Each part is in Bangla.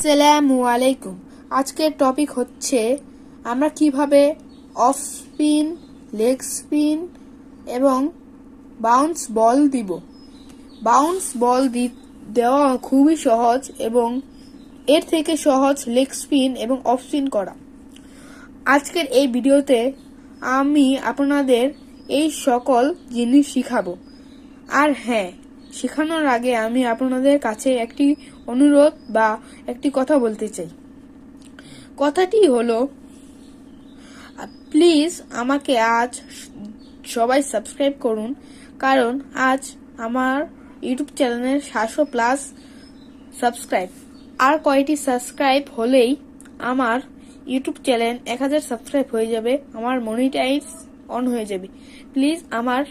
আসসালামু আলাইকুম। আজকের টপিক হচ্ছে আমরা কীভাবে অফ স্পিন লেগ স্পিন এবং বাউন্স বল দিব। বাউন্স বল দেওয়া খুবই সহজ এবং এর থেকে সহজ লেগ স্পিন এবং অফ স্পিন করা। আজকের এই ভিডিওতে আমি আপনাদের এই সকল জিনিস শিখাবো। আর হ্যাঁ শেখানোর আগে আমি আপনাদের কাছে একটি অনুরোধ বা একটি কথা বলতে চাই। কথাটি হলো প্লিজ আমাকে আজ সবাই সাবস্ক্রাইব করুন, কারণ আজ আমার ইউটিউব চ্যানেলের সাতশো প্লাস সাবস্ক্রাইব আর কয়টি সাবস্ক্রাইব হলেই আমার ইউটিউব চ্যানেল এক হাজার সাবস্ক্রাইব হয়ে যাবে, আমার মনিটাইজ অন হয়ে যাবে। প্লিজ আমার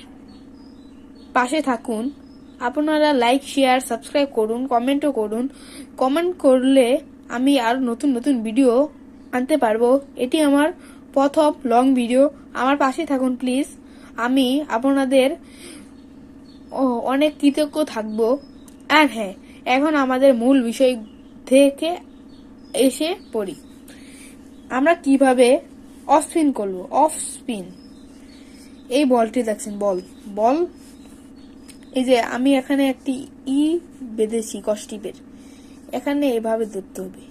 পাশে থাকুন। আপনারা লাইক শেয়ার সাবস্ক্রাইব করুন কমেন্টও করুন। কমেন্ট করলে আমি আরও নতুন নতুন ভিডিও আনতে পারব। এটি আমার প্রথম লং ভিডিও আমার পাশে থাকুন প্লিজ আমি আপনাদের অনেক কৃতজ্ঞ থাকব। আর হ্যাঁ এখন আমাদের মূল বিষয় থেকে এসে পড়ি। আমরা কীভাবে অফ স্পিন করব? অফ স্পিন এই বলটি দেখছেন, বল। বল এই যে আমি এখানে একটি ই বেঁধেছি, কষ্টিপের। এখানে এভাবে ধরতে হবে।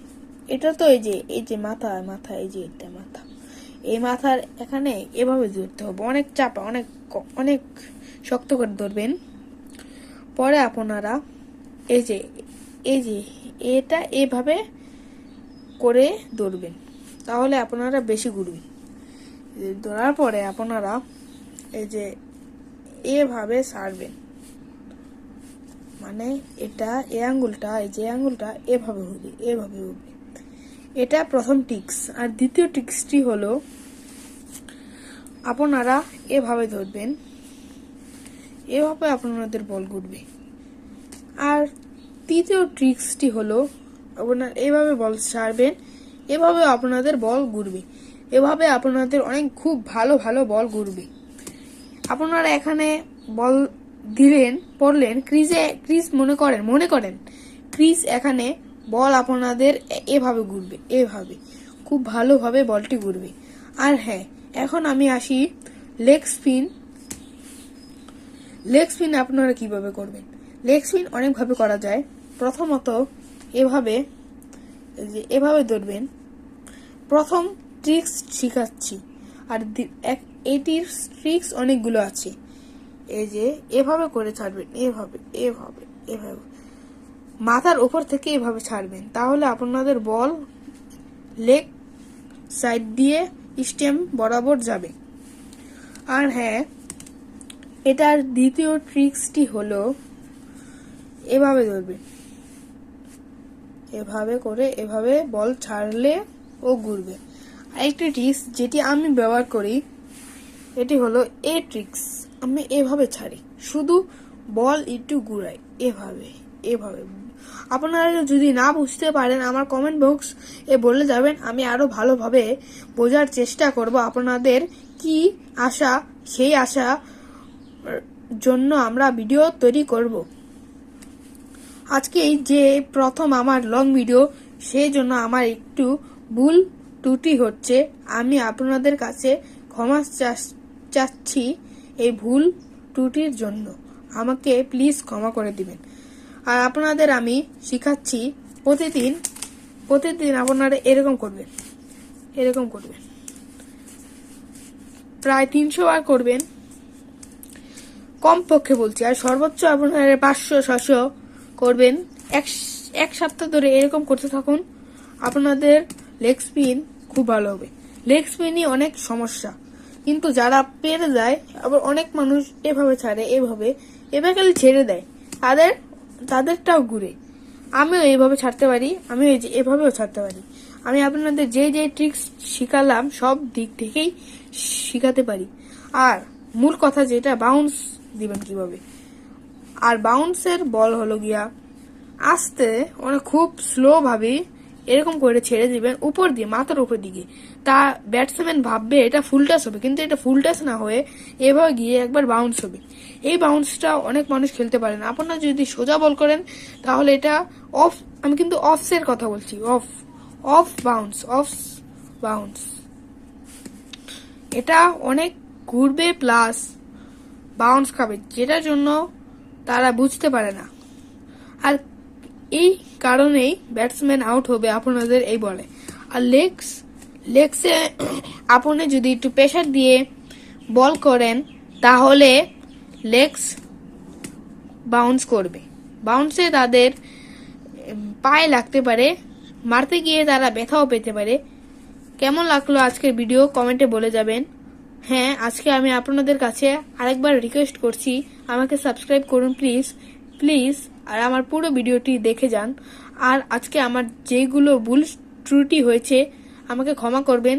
এটা তো এই যে এই যে মাথা মাথা, এই যে এটা মাথা। এই মাথার এখানে এভাবে ধরতে হবে। অনেক চাপা, অনেক অনেক শক্ত করে ধরবেন। পরে আপনারা এই যে এই যে, এটা এভাবে করে ধরবেন। তাহলে আপনারা বেশি ঘুরবেন। ধরার পরে আপনারা এই যে, এভাবে সারবেন। মানে এটা এই আঙ্গুলটা, এই যে আঙ্গুলটা, এভাবে হবে এভাবে হবে। এটা প্রথম টিক্স। আর দ্বিতীয় টিক্সটি হলো, আপনারা এভাবে ধরবেন, এভাবে আপনাদের বল ঘুরবে। আর তৃতীয় ট্রিক্সটি হলো, আপনার এভাবে বল ছাড়বেন, এভাবে আপনাদের বল ঘুরবে। এভাবে আপনাদের অনেক খুব ভালো ভালো বল ঘুরবে। আপনারা এখানে বল দিলেন, পড়লেন, ক্রিজে, ক্রিজ মনে করেন মনে করেন, ক্রিজ এখানে বল আপনাদের এভাবে ঘুরবে, এভাবে, খুব ভালোভাবে বলটি ঘুরবে। আর হ্যাঁ এখন আমি আসি লেগ স্পিন লেগ স্পিন আপনারা কীভাবে করবেন? লেগ স্পিন অনেকভাবে করা যায়। প্রথমত এভাবে যে এভাবে ধরবেন। প্রথম ট্রিক্স শিখাচ্ছি। আর এটির ট্রিক্স অনেকগুলো আছে। এই যে, এভাবে করে ছাড়বেন, এভাবে এভাবে এভাবে। মাথার উপর থেকে এভাবে ছাড়বেন। তাহলে আপনাদের বল, লেগ সাইড দিয়ে স্টেম বরাবর যাবে। আর হ্যাঁ এটার দ্বিতীয় ট্রিক্সটি হলো, এভাবে ধরবে। এভাবে করে, এভাবে বল ছাড়লে ও ঘুরবে। আরেকটি ট্রিক্স যেটি আমি ব্যবহার করি, এটি হলো এ ট্রিক্স। আমি এভাবে ছাড়ি। শুধু বল একটু ঘুরাই। এভাবে এভাবে। আপনারা যদি না বুঝতে পারেন আমার কমেন্ট বক্স এ বলে যাবেন, আমি আরও ভালোভাবে বোঝার চেষ্টা করব আপনাদের কি আশা, সেই আশা জন্য আমরা ভিডিও তৈরি করব। আজকে যে প্রথম আমার লং ভিডিও সেই জন্য আমার একটু ভুল ত্রুটি হচ্ছে। আমি আপনাদের কাছে ক্ষমা চাচ্ছি। এই ভুল ত্রুটির জন্য আমাকে প্লিজ ক্ষমা করে দিবেন। আর আপনাদের আমি শিখাচ্ছি প্রতিদিন প্রতিদিন আপনারা এরকম করবেন এরকম করবেন। প্রায় তিনশো বার করবেন। কমপক্ষে বলছি, আর সর্বোচ্চ আপনারা পাঁচশো ছশো করবেন। এক এক সপ্তাহ ধরে এরকম করতে থাকুন, আপনাদের লেগ স্পিন খুব ভালো হবে। লেগ স্পিনই অনেক সমস্যা। কিন্তু যারা পেরে যায়, আবার অনেক মানুষ এভাবে ছাড়ে, এভাবে এভাবে খালি ছেড়ে দেয়। তাদের, তাদেরটাও ঘুরে। আমিও এইভাবে ছাড়তে পারি যে এভাবেও ছাড়তে পারি। আমি আপনাদের যে যে ট্রিক্স শিখালাম, সব দিক থেকেই শিখাতে পারি। আর মূল কথা যেটা বাউন্স দিবেন কীভাবে? আর বাউন্সের বল হলো গিয়া, আস্তে মানে খুব স্লো ভাবে এরকম করে ছেড়ে দিবেন উপর দিয়ে, মাথার উপর দিকে। তা ব্যাটসম্যান ভাববে এটা ফুল টাচ হবে, কিন্তু এটা ফুল টাচ না হয়ে এভাবে গিয়ে একবার বাউন্স হবে। এই বাউন্সটা অনেক মানুষ খেলতে পারে না। আপনারা যদি সোজা বল করেন, তাহলে এটা অফ আমি কিন্তু অফসের কথা বলছি off off bounce off bounce এটা অনেক ঘুরবে প্লাস বাউন্স খাবে, যেটার জন্য তারা বুঝতে পারে না। আর এই কারণেই ব্যাটসম্যান আউট হবে আপনাদের এই বলে। আর লেগস লেগসে আপনি যদি একটু প্রেশার দিয়ে বল করেন, তাহলে লেগস বাউন্স করবে। বাউন্সে তাদের পায়ে লাগতে পারে, মারতে গিয়ে তারা ব্যথাও পেতে পারে। কেমন লাগল আজকের ভিডিও কমেন্টে বলে যাবেন। হ্যাঁ আজকে আমি আপনাদের কাছে আরেকবার রিকোয়েস্ট করছি। আমাকে সাবস্ক্রাইব করুন প্লিজ প্লিজ আর আমার পুরো ভিডিওটি দেখে যান। আর আজকে আমার যেগুলো ভুল ত্রুটি হয়েছে, আমাকে ক্ষমা করবেন।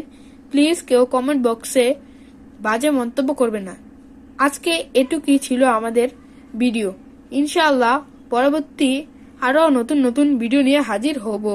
প্লিজ কেউ কমেন্ট বক্সে বাজে মন্তব্য করবে না। আজকে এটুকুই ছিল আমাদের ভিডিও। ইনশাআল্লাহ পরবর্তী আরও নতুন নতুন ভিডিও নিয়ে হাজির হব।